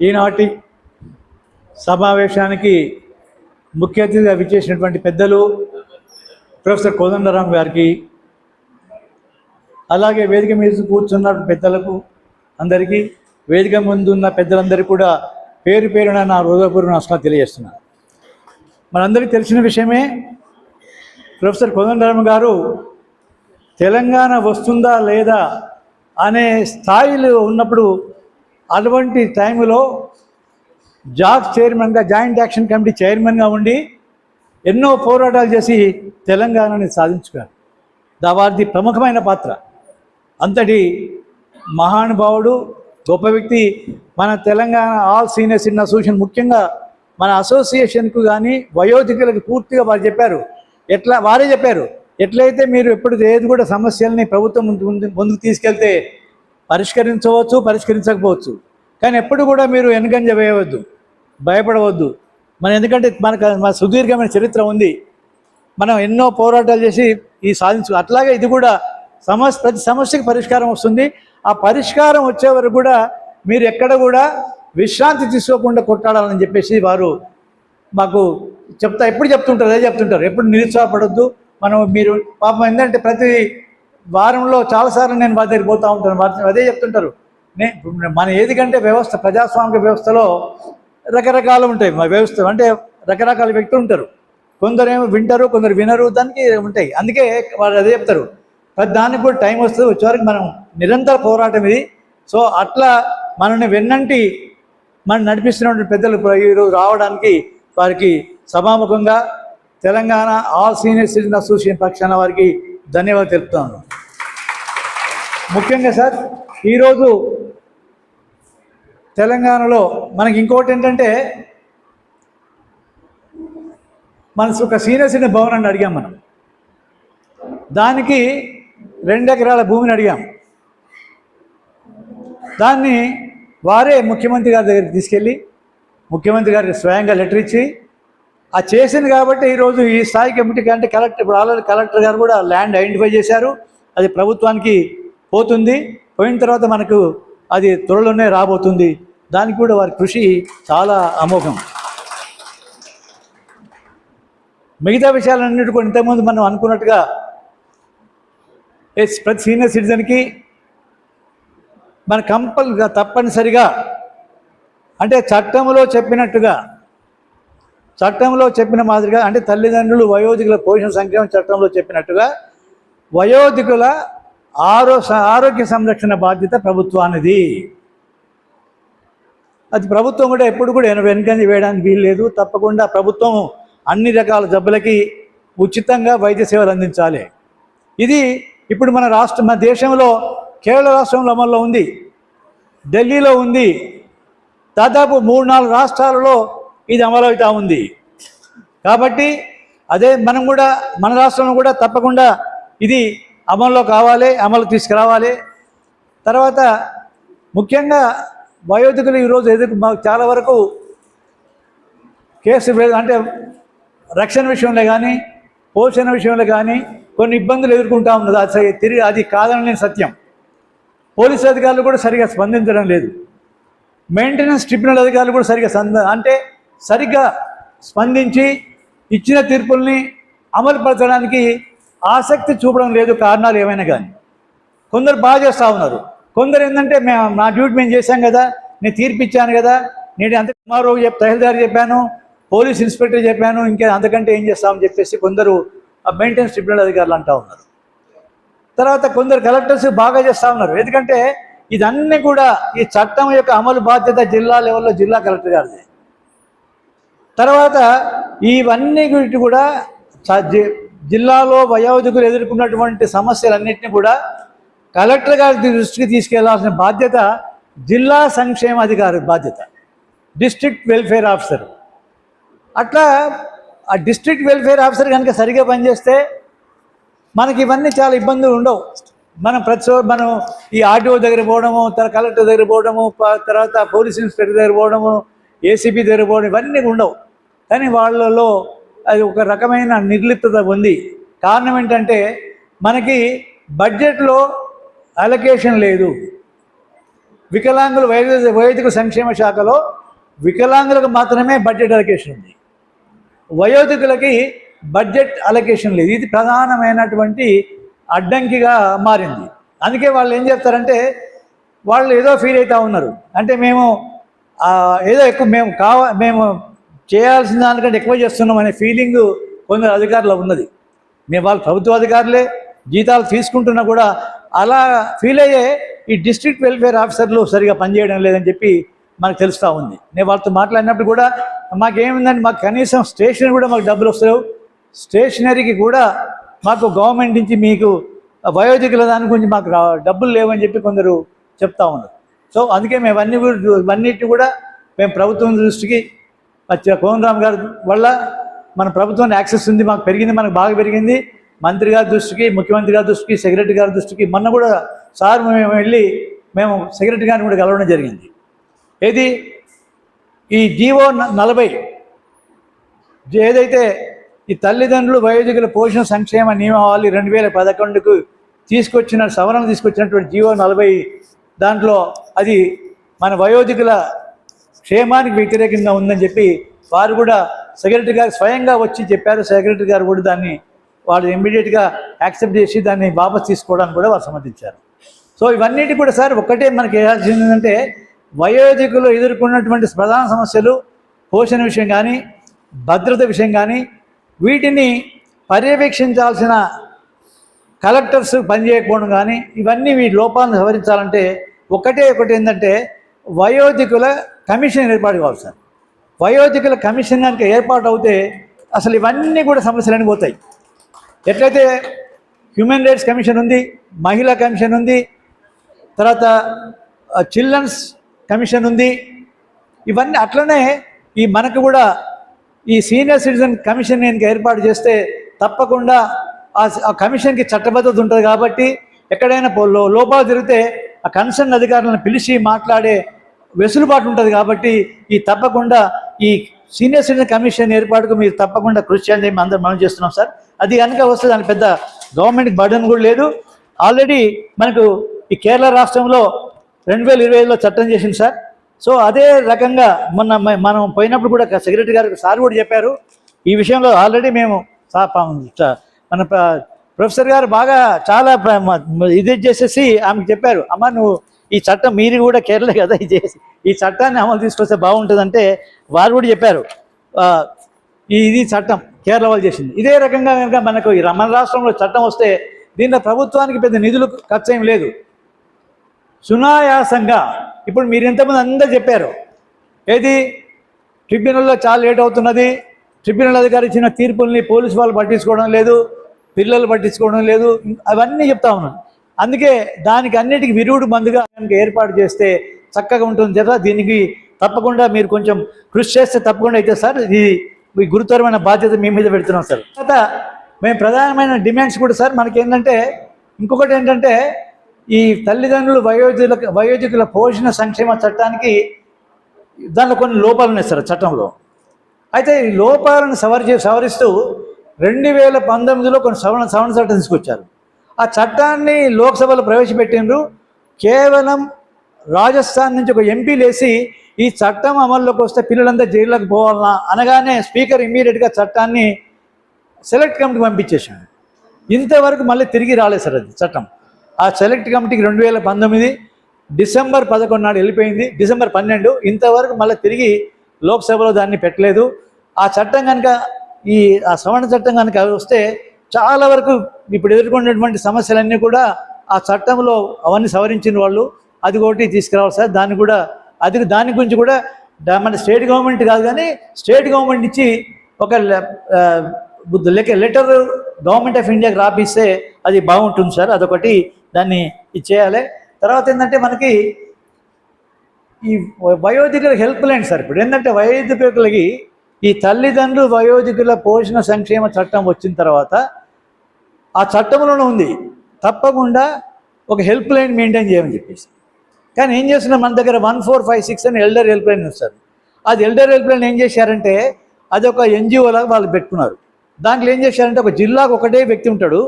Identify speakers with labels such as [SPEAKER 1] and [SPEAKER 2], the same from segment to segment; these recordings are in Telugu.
[SPEAKER 1] ఈనాటి సమావేశానికి ముఖ్య అతిథిగా విచ్చేసినటువంటి పెద్దలు ప్రొఫెసర్ కోదండరాం గారికి అలాగే వేదిక మీద కూర్చున్న పెద్దలకు అందరికీ వేదిక ముందు ఉన్న పెద్దలందరికీ కూడా పేరు పేరున నా హృదయపూర్వ నమస్కారం తెలియజేస్తున్నాను మనందరికీ తెలిసిన విషయమే ప్రొఫెసర్ కోదండరాం గారు తెలంగాణ వస్తుందా లేదా అనే స్థాయిలో ఉన్నప్పుడు అటువంటి టైంలో జాబ్ చైర్మన్గా జాయింట్ యాక్షన్ కమిటీ చైర్మన్గా ఉండి ఎన్నో పోరాటాలు చేసి తెలంగాణని సాధించుకున్నారు. దావారిది ప్రముఖమైన పాత్ర. అంతటి మహానుభావుడు గొప్ప వ్యక్తి మన Telangana all seniors in association ముఖ్యంగా మన అసోసియేషన్కు కానీ వయోధికులకు పూర్తిగా వారు చెప్పారు. ఎట్లా వారే చెప్పారు. ఎట్లయితే మీరు ఎప్పుడు ఏది కూడా సమస్యల్ని ప్రభుత్వం ముందు- ముందుకు తీసుకెళ్తే పరిష్కరించవచ్చు పరిష్కరించకపోవచ్చు. కానీ ఎప్పుడు కూడా మీరు వెనుకంజ వేయవద్దు భయపడవద్దు. మనం ఎందుకంటే మనకు మన సుదీర్ఘమైన చరిత్ర ఉంది. మనం ఎన్నో పోరాటాలు చేసి ఈ సాధించు అట్లాగే ఇది కూడా సమస్య ప్రతి సమస్యకి పరిష్కారం వస్తుంది. ఆ పరిష్కారం వచ్చే వరకు కూడా మీరు ఎక్కడ కూడా విశ్రాంతి తీసుకోకుండా కొట్టాడాలని చెప్పేసి వారు మాకు చెప్తా ఎప్పుడు చెప్తుంటారు అదే చెప్తుంటారు. ఎప్పుడు నిరుత్సాహపడద్దు. మనం మీరు పాపం ఏంటంటే ప్రతి వారంలో చాలాసార్లు నేను వారి దగ్గరికి పోతూ ఉంటాను. వారి అదే చెప్తుంటారు. నే మన ఏదికంటే వ్యవస్థ ప్రజాస్వామిక వ్యవస్థలో రకరకాలు ఉంటాయి. మా వ్యవస్థ అంటే రకరకాల వ్యక్తులు ఉంటారు. కొందరేమో వింటారు కొందరు వినరు దానికి ఉంటాయి. అందుకే వాళ్ళు అదే చెప్తారు. ప్రతి దానికి కూడా టైం వస్తుంది. వచ్చేవరకు మనం నిరంతర పోరాటం ఇది. సో అట్లా మనల్ని వెన్నంటి మనం నడిపిస్తున్నటువంటి పెద్దలు ఈరోజు రావడానికి వారికి సభాముఖంగా Telangana all senior citizen association పక్షాన వారికి ధన్యవాదాలు తెలుపుతాను ముఖ్యంగా సార్ ఈరోజు తెలంగాణలో మనకి ఇంకోటి ఏంటంటే మన ఒక సీనియర్ సిటిజన్ భవనాన్ని అడిగాం మనం. దానికి రెండు ఎకరాల భూమిని అడిగాం. దాన్ని వారే ముఖ్యమంత్రి గారి దగ్గరికి తీసుకెళ్ళి ముఖ్యమంత్రి గారికి స్వయంగా లెటర్ ఇచ్చి ఆ చేసింది కాబట్టి ఈరోజు ఈ స్థాయి కమిటీకి అంటే కలెక్టర్ ఇప్పుడు ఆల్రెడీ కలెక్టర్ గారు కూడా ల్యాండ్ ఐడెంటిఫై చేశారు. అది ప్రభుత్వానికి పోతుంది. పోయిన తర్వాత మనకు అది త్వరలోనే రాబోతుంది. దానికి కూడా వారి కృషి చాలా అమోఘం. మిగతా విషయాలన్నిటి కూడా ఇంతకుముందు మనం అనుకున్నట్టుగా ఎస్ ప్రతి సీనియర్ సిటిజన్కి మన కంపల్గా తప్పనిసరిగా అంటే చట్టంలో చెప్పినట్టుగా చట్టంలో చెప్పిన మాదిరిగా అంటే తల్లిదండ్రులు వయోధికుల పోషణ సంక్షేమ చట్టంలో చెప్పినట్టుగా వయోధికుల ఆరో ఆరోగ్య సంరక్షణ బాధ్యత ప్రభుత్వానిది. అది ప్రభుత్వం కూడా ఎప్పుడు కూడా వెన- వెనకంజ వేయడానికి వీల్లేదు తప్పకుండా ప్రభుత్వం అన్ని రకాల జబ్బులకి ఉచితంగా వైద్య సేవలు అందించాలి. ఇది ఇప్పుడు మన రాష్ట్ర మన దేశంలో కేరళ రాష్ట్రంలో అమల్లో ఉంది. ఢిల్లీలో ఉంది. దాదాపు మూడు నాలుగు రాష్ట్రాలలో ఇది అమలవుతూ ఉంది. కాబట్టి అదే మనం కూడా మన రాష్ట్రంలో కూడా తప్పకుండా ఇది అమల్లో కావాలి అమలు తీసుకురావాలి. తర్వాత ముఖ్యంగా వయోధికులు ఈరోజు ఎదురు మాకు చాలా వరకు కేసు అంటే రక్షణ విషయంలో కానీ పోషణ విషయంలో కానీ కొన్ని ఇబ్బందులు ఎదుర్కొంటా ఉన్నది. అది తిరిగి అది కాదని సత్యం. పోలీసు అధికారులు కూడా సరిగా స్పందించడం లేదు. మెయింటెనెన్స్ ట్రిబ్యునల్ అధికారులు కూడా సరిగా సంద అంటే సరిగ్గా స్పందించి ఇచ్చిన తీర్పుల్ని అమలుపరచడానికి ఆసక్తి చూపడం లేదు కారణాలు ఏమైనా కానీ. కొందరు బాగా చేస్తూ ఉన్నారు. కొందరు ఏంటంటే మేము నా డ్యూటీ మేము చేశాం కదా నేను తీర్పిచ్చాను కదా నేను అంత కుమారు చెప్ తహసీల్దార్ చెప్పాను పోలీస్ ఇన్స్పెక్టర్ చెప్పాను ఇంకా అంతకంటే ఏం చేస్తామని చెప్పేసి కొందరు ఆ మెయింటెనెన్స్ ట్రిబ్యునల్ అధికారులు అంటూ ఉన్నారు. తర్వాత కొందరు కలెక్టర్స్ బాగా చేస్తూ ఉన్నారు. ఎందుకంటే ఇదన్నీ కూడా ఈ చట్టం యొక్క అమలు బాధ్యత జిల్లా లెవెల్లో జిల్లా కలెక్టర్ గారిది. తర్వాత ఇవన్నీ గురించి కూడా జిల్లాలో వయోధికులు ఎదుర్కొన్నటువంటి సమస్యలన్నింటినీ కూడా కలెక్టర్ గారి దృష్టికి తీసుకెళ్ళాల్సిన బాధ్యత జిల్లా సంక్షేమ అధికారి బాధ్యత. District welfare officer. అట్లా ఆ డిస్ట్రిక్ట్ వెల్ఫేర్ ఆఫీసర్ కనుక సరిగా పనిచేస్తే మనకి ఇవన్నీ చాలా ఇబ్బందులు ఉండవు. మనం ప్రతి మనం ఈ ఆర్టీఓ దగ్గర పోవడము తర్వాత కలెక్టర్ దగ్గర పోవడము తర్వాత పోలీస్ ఇన్స్పెక్టర్ దగ్గర పోవడము ఏసీపీ దగ్గర పోవడం ఇవన్నీ ఉండవు. కానీ వాళ్ళలో అది ఒక రకమైన నిర్లిప్తత ఉంది. కారణం ఏంటంటే మనకి బడ్జెట్లో అలొకేషన్ లేదు. వికలాంగుల వైద్య వైదిక సంక్షేమ శాఖలో వికలాంగులకు మాత్రమే బడ్జెట్ అలొకేషన్ ఉంది. వయోధికులకి బడ్జెట్ అలొకేషన్ లేదు. ఇది ప్రధానమైనటువంటి అడ్డంకిగా మారింది. అందుకే వాళ్ళు ఏం చెప్తారంటే వాళ్ళు ఏదో ఫీల్ అవుతూ ఉన్నారు. అంటే మేము ఏదో ఎక్కువ మేము కావ మేము చేయాల్సిన దానికంటే ఎక్కువ చేస్తున్నాం అనే ఫీలింగ్ కొందరు అధికారులు ఉన్నది. మేము వాళ్ళు ప్రభుత్వ అధికారులే జీతాలు తీసుకుంటున్నా కూడా అలా ఫీల్ అయ్యే ఈ డిస్ట్రిక్ట్ వెల్ఫేర్ ఆఫీసర్లు సరిగా పనిచేయడం లేదని చెప్పి మనకు తెలుస్తూ ఉంది. నేను వాళ్ళతో మాట్లాడినప్పుడు కూడా మాకేమిందంటే మాకు కనీసం స్టేషనరీ కూడా మాకు డబ్బులు వస్తాయి స్టేషనరీకి కూడా మాకు గవర్నమెంట్ నుంచి మీకు వయోధికుల దాని గురించి మాకు డబ్బులు లేవని చెప్పి కొందరు చెప్తా ఉన్నారు. సో అందుకే మేము అన్ని ఇవన్నిటి కూడా మేము ప్రభుత్వం దృష్టికి కోనరామ్ గారి వల్ల మన ప్రభుత్వం యాక్సెస్ ఉంది మాకు పెరిగింది మనకు బాగా పెరిగింది. మంత్రి గారి దృష్టికి ముఖ్యమంత్రి గారి దృష్టికి సెక్రటరీ గారి దృష్టికి మొన్న కూడా సార్ మేము వెళ్ళి మేము సెక్రటరీ గారిని కూడా కలవడం జరిగింది. ఏది? ఈ జీవో న- నలభై ఏదైతే ఈ తల్లిదండ్రులు వయోధికుల పోషణ సంక్షేమ నియమావళి రెండు వేల పదకొండుకు తీసుకొచ్చిన సవరణ తీసుకొచ్చినటువంటి జీవో నలభై దాంట్లో అది మన వయోధికుల క్షేమానికి వ్యతిరేకంగా ఉందని చెప్పి వారు కూడా సెక్రటరీ గారు స్వయంగా వచ్చి చెప్పారు. సెక్రటరీ గారు కూడా దాన్ని వాళ్ళు ఇమ్మీడియట్గా యాక్సెప్ట్ చేసి దాన్ని వాపస్ తీసుకోవడానికి కూడా వారు సమ్మతించారు. సో ఇవన్నిటి కూడా సార్ ఒక్కటే మనకి వేయాల్సింది ఏంటంటే వయోధికులు ఎదుర్కొన్నటువంటి ప్రధాన సమస్యలు పోషణ విషయం కానీ భద్రత విషయం కానీ వీటిని పర్యవేక్షించాల్సిన కలెక్టర్స్ పనిచేయకపోవడం కానీ ఇవన్నీ వీటి లోపాలను సవరించాలంటే ఒకటే ఒకటి ఏంటంటే వయోధికుల కమిషన్ ఏర్పాటు కావాలి సార్. వయోధికుల కమిషన్ కనుక ఏర్పాటు అవుతే అసలు ఇవన్నీ కూడా సమస్యలన్నీ పోతాయి. ఎట్లయితే హ్యూమన్ రైట్స్ కమిషన్ ఉంది మహిళా కమిషన్ ఉంది తర్వాత చిల్డ్రన్స్ కమిషన్ ఉంది. ఇవన్నీ అట్లనే ఈ మనకు కూడా ఈ సీనియర్ సిటిజన్ కమిషన్ నేను ఏర్పాటు చేస్తే తప్పకుండా ఆ కమిషన్కి చట్టబద్ధత ఉంటుంది కాబట్టి ఎక్కడైనా లోపాలు జరిగితే ఆ కన్సర్న్ అధికారులను పిలిచి మాట్లాడే వెసులుబాటు ఉంటుంది కాబట్టి ఈ తప్పకుండా ఈ సీనియర్ సిటిజన్ కమిషన్ ఏర్పాటుకు మీరు తప్పకుండా కృషి చేయాలని మేము అందరం మనం చేస్తున్నాం సార్. అది కనుక వస్తే దాని పెద్ద గవర్నమెంట్కి బర్డన్ కూడా లేదు. ఆల్రెడీ మనకు ఈ కేరళ రాష్ట్రంలో రెండు వేల ఇరవై ఐదులో చట్టం చేసింది సార్. సో అదే రకంగా మొన్న మనం పోయినప్పుడు కూడా సెక్రటరీ గారు సార్ కూడా చెప్పారు. ఈ విషయంలో ఆల్రెడీ మేము మన ప్ర- ప్రొఫెసర్ గారు బాగా చాలా ఇది చేసేసి ఆమెకు చెప్పారు. అమ్మ నువ్వు ఈ చట్టం మీరు కూడా కేరళ కదా ఇది చేసి. ఈ చట్టాన్ని అమలు తీసుకొస్తే బాగుంటుందంటే వారు కూడా చెప్పారు. ఈ ఇది చట్టం కేరళ వాళ్ళు చేసింది. ఇదే రకంగా కనుక మనకు మన రాష్ట్రంలో చట్టం వస్తే దీంట్లో ప్రభుత్వానికి పెద్ద నిధులు ఖర్చు ఏం లేదు. సునాయాసంగా ఇప్పుడు మీరు ఎంతమంది అందరూ చెప్పారు. ఏది? ట్రిబ్యునల్లో చాలా లేట్ అవుతున్నది. ట్రిబ్యునల్ అధికారి ఇచ్చిన తీర్పుల్ని పోలీసు వాళ్ళు పట్టించుకోవడం లేదు. పిల్లలు పట్టించుకోవడం లేదు. అవన్నీ చెప్తా ఉన్నాను. అందుకే దానికి అన్నిటికీ విరుగుడు మందుగా కనుక ఏర్పాటు చేస్తే చక్కగా ఉంటుంది. కదా దీనికి తప్పకుండా మీరు కొంచెం కృషి చేస్తే తప్పకుండా అయితే సార్ ఇది మీ గురుతరమైన బాధ్యత మీ మీద పెడుతున్నాం సార్. తర్వాత మేము ప్రధానమైన డిమాండ్స్ కూడా సార్ మనకి ఏంటంటే ఇంకొకటి ఏంటంటే ఈ తల్లిదండ్రులు వయోధికుల వయోధికుల పోషణ సంక్షేమ చట్టానికి దానిలో కొన్ని లోపాలు ఉన్నాయి సార్ చట్టంలో. అయితే ఈ లోపాలను సవరి సవరిస్తూ రెండు వేల పంతొమ్మిదిలో కొన్ని సవరణ సవరణ చట్టం తీసుకొచ్చారు. ఆ చట్టాన్ని లోక్సభలో ప్రవేశపెట్టిండ్రు. కేవలం రాజస్థాన్ నుంచి ఒక ఎంపీ లేసి ఈ చట్టం అమల్లోకి వస్తే పిల్లలంతా జైల్లోకి పోవాలన్నా అనగానే స్పీకర్ ఇమీడియట్గా చట్టాన్ని సెలెక్ట్ కమిటీకి పంపించేశాడు. ఇంతవరకు మళ్ళీ తిరిగి రాలేదు సార్ అది చట్టం. ఆ సెలెక్ట్ కమిటీకి రెండు వేల పంతొమ్మిది డిసెంబర్ పదకొండు నాడు వెళ్ళిపోయింది. డిసెంబర్ పన్నెండు ఇంతవరకు మళ్ళీ తిరిగి లోక్సభలో దాన్ని పెట్టలేదు. ఆ చట్టం కనుక ఈ ఆ సవరణ చట్టం కనుక వస్తే చాలా వరకు ఇప్పుడు ఎదుర్కొన్నటువంటి సమస్యలన్నీ కూడా ఆ చట్టంలో అవన్నీ సవరించిన వాళ్ళు అది ఒకటి తీసుకురావాలి సార్. దాన్ని కూడా అది దాని గురించి కూడా మన స్టేట్ గవర్నమెంట్ కాదు కానీ స్టేట్ గవర్నమెంట్ నుంచి ఒక లె- లెక్క లెటర్ గవర్నమెంట్ ఆఫ్ ఇండియాకి రాపిస్తే అది బాగుంటుంది సార్. అదొకటి దాన్ని ఇది చేయాలి. తర్వాత ఏంటంటే మనకి ఈ వయోధికుల హెల్ప్ లైన్ సార్. ఇప్పుడు ఏంటంటే వయోధికులకి ఈ తల్లిదండ్రులు వయోధికుల పోషణ సంక్షేమ చట్టం వచ్చిన తర్వాత ఆ చట్టంలోనే ఉంది. తప్పకుండా ఒక హెల్ప్ లైన్ మెయింటైన్ చేయమని చెప్పేసి. కానీ ఏం చేస్తున్నాం? మన దగ్గర వన్ ఫోర్ ఫైవ్ సిక్స్ అని ఎల్డర్ హెల్ప్ లైన్ వస్తారు అది ఎల్డర్ హెల్ప్ లైన్ ఏం చేశారంటే అది ఒక ఎన్జిఓ లాగా వాళ్ళు పెట్టుకున్నారు. దాంట్లో ఏం చేశారంటే ఒక జిల్లాకు ఒకటే వ్యక్తి ఉంటాడు.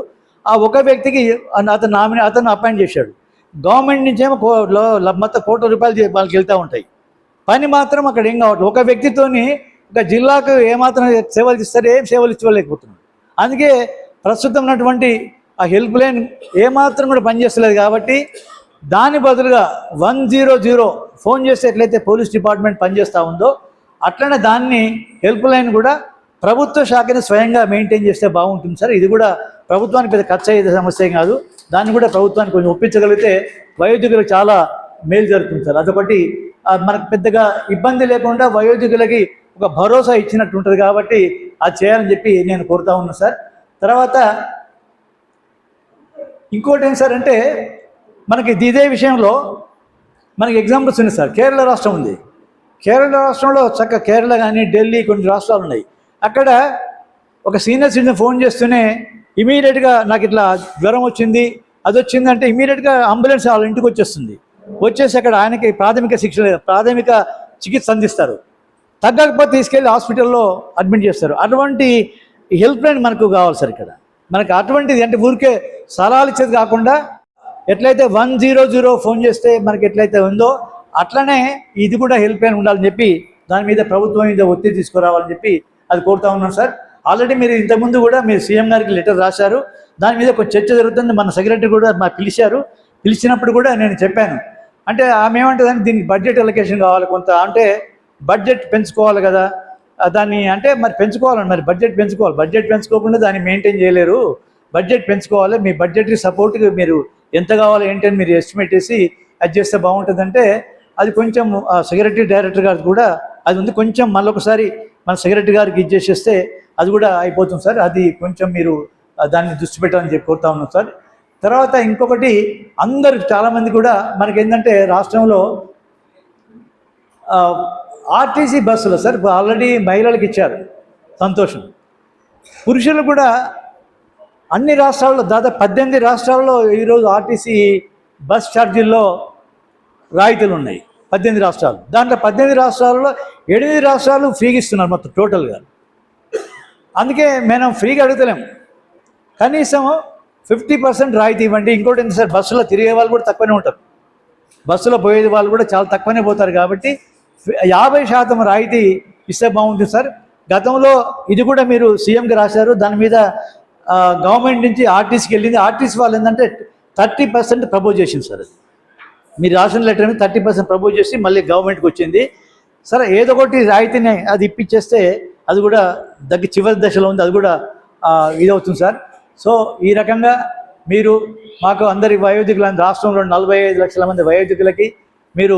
[SPEAKER 1] ఆ ఒక వ్యక్తికి అతను నామినే అతను అపాయింట్ చేశాడు. గవర్నమెంట్ నుంచేమో కో మొత్తం కోట్ల రూపాయలు వాళ్ళకి వెళ్తూ ఉంటాయి. పని మాత్రం అక్కడ ఏం కావట్లేదు. ఒక వ్యక్తితోని ఇంకా జిల్లాకు ఏమాత్రం సేవలు ఇస్తారు ఏం సేవలు ఇచ్చుకోలేకపోతున్నారు అందుకే ప్రస్తుతం ఉన్నటువంటి ఆ హెల్ప్ లైన్ ఏమాత్రం కూడా పనిచేస్తలేదు కాబట్టి దాని బదులుగా వన్ జీరో జీరో ఫోన్ చేస్తే ఎట్లయితే పోలీస్ డిపార్ట్మెంట్ పనిచేస్తూ ఉందో అట్లనే దాన్ని హెల్ప్ లైన్ కూడా ప్రభుత్వ శాఖని స్వయంగా మెయింటైన్ చేస్తే బాగుంటుంది సార్. ఇది కూడా ప్రభుత్వానికి పెద్ద ఖర్చు అయ్యే సమస్య కాదు. దాన్ని కూడా ప్రభుత్వానికి కొంచెం ఒప్పించగలిగితే వయోధికులకు చాలా మేలు జరుగుతుంది సార్. అదొకటి. మనకు పెద్దగా ఇబ్బంది లేకుండా వయోధికులకి ఒక భరోసా ఇచ్చినట్టు ఉంటుంది కాబట్టి అది చేయాలని చెప్పి నేను కోరుతా ఉన్నాను సార్. తర్వాత ఇంకోటి ఏం సార్ అంటే మనకి ఇది- ఇదే విషయంలో మనకి ఎగ్జాంపుల్స్ ఉన్నాయి సార్. కేరళ రాష్ట్రం ఉంది. కేరళ రాష్ట్రంలో చక్క కేరళ కానీ ఢిల్లీ కొన్ని రాష్ట్రాలు ఉన్నాయి. అక్కడ ఒక సీనియర్ సిటిజన్ ఫోన్ చేస్తూనే ఇమీడియట్గా నాకు ఇట్లా జ్వరం వచ్చింది అది వచ్చిందంటే ఇమీడియట్గా అంబులెన్స్ వాళ్ళ ఇంటికి వచ్చేస్తుంది. వచ్చేసి అక్కడ ఆయనకి ప్రాథమిక శిక్షణ ప్రాథమిక చికిత్స అందిస్తారు. తగ్గకపోతే తీసుకెళ్ళి హాస్పిటల్లో అడ్మిట్ చేస్తారు. అటువంటి హెల్ప్ లైన్ మనకు కావాలి సార్ ఇక్కడ. మనకు అటువంటిది అంటే ఊరికే సలహాలు ఇచ్చేది కాకుండా ఎట్లయితే వన్ జీరో జీరో ఫోన్ చేస్తే మనకి ఎట్లయితే ఉందో అట్లనే ఇది కూడా హెల్ప్ లైన్ ఉండాలని చెప్పి దాని మీద ప్రభుత్వం మీద ఒత్తిడి తీసుకురావాలని చెప్పి అది కోరుతా ఉన్నాం సార్. ఆల్రెడీ మీరు ఇంతకుముందు కూడా మీరు సీఎం గారికి లెటర్ రాశారు. దాని మీద ఒక చర్చ జరుగుతుంది. మన సెక్రటరీ కూడా మా పిలిచారు. పిలిచినప్పుడు కూడా నేను చెప్పాను. అంటే ఆమె ఏమంటుందని దీనికి బడ్జెట్ అలొకేషన్ కావాలి కొంత. అంటే బడ్జెట్ పెంచుకోవాలి కదా. దాన్ని అంటే మరి పెంచుకోవాలండి మరి బడ్జెట్ పెంచుకోవాలి. బడ్జెట్ పెంచుకోకుండా దాన్ని మెయింటైన్ చేయలేరు. బడ్జెట్ పెంచుకోవాలి. మీ బడ్జెట్కి సపోర్ట్కి మీరు ఎంత కావాలో ఏంటని మీరు ఎస్టిమేట్ చేసి అది చేస్తే బాగుంటుందంటే అది కొంచెం సెక్రటరీ డైరెక్టర్ గారు కూడా అది ఉంది. కొంచెం మళ్ళొకసారి మన సెక్రటరీ గారికి ఇచ్చేసేస్తే అది కూడా అయిపోతుంది సార్. అది కొంచెం మీరు దాన్ని దృష్టి పెట్టాలని చెప్పి కోరుతా ఉన్నాం సార్. తర్వాత ఇంకొకటి అందరు చాలామంది కూడా మనకి ఏంటంటే రాష్ట్రంలో ఆర్టీసీ బస్సులు సార్ ఆల్రెడీ మహిళలకు ఇచ్చారు సంతోషం. పురుషులు కూడా అన్ని రాష్ట్రాల్లో దాదాపు పద్దెనిమిది రాష్ట్రాల్లో ఈరోజు ఆర్టీసీ బస్ ఛార్జీల్లో రాయితీలు ఉన్నాయి పద్దెనిమిది రాష్ట్రాలు. దాంట్లో పద్దెనిమిది రాష్ట్రాల్లో ఎనిమిది రాష్ట్రాలు ఫ్రీగా ఇస్తున్నారు మొత్తం టోటల్గా. అందుకే మనం ఫ్రీగా అడుగుతలేము కనీసం ఫిఫ్టీ పర్సెంట్ రాయితీ ఇవ్వండి ఇంకోటి ఏంటి సార్ బస్సులో తిరిగే వాళ్ళు కూడా తక్కువనే ఉంటారు. బస్సులో పోయే వాళ్ళు కూడా చాలా తక్కువనే పోతారు కాబట్టి యాభై శాతం రాయితీ ఇస్తే బాగుంటుంది సార్. గతంలో ఇది కూడా మీరు సీఎంకి రాశారు. దాని మీద గవర్నమెంట్ నుంచి ఆర్టీసీకి వెళ్ళింది. ఆర్టీసీ వాళ్ళు ఏంటంటే థర్టీ పర్సెంట్ ప్రపోజ్ చేసింది సార్. మీరు రాసిన లెటర్ మీద థర్టీ పర్సెంట్ ప్రపోజ్ చేసి మళ్ళీ గవర్నమెంట్కి వచ్చింది. సరే ఏదో ఒకటి రాయితీని అది ఇప్పించేస్తే అది కూడా దగ్గర చివరి దశలో ఉంది. అది కూడా ఇదవుతుంది సార్. సో ఈ రకంగా మీరు మాకు అందరి వయోధికుల రాష్ట్రంలో నలభై ఐదు లక్షల మంది వయోధికులకి మీరు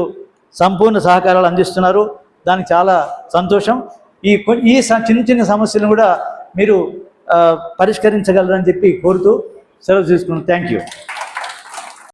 [SPEAKER 1] సంపూర్ణ సహకారాలు అందిస్తున్నారు. దానికి చాలా సంతోషం. ఈ ఈ స- చిన్న చిన్న సమస్యలను కూడా మీరు పరిష్కరించగలరని చెప్పి కోరుతూ సెలవు తీసుకున్నాను థ్యాంక్ యూ.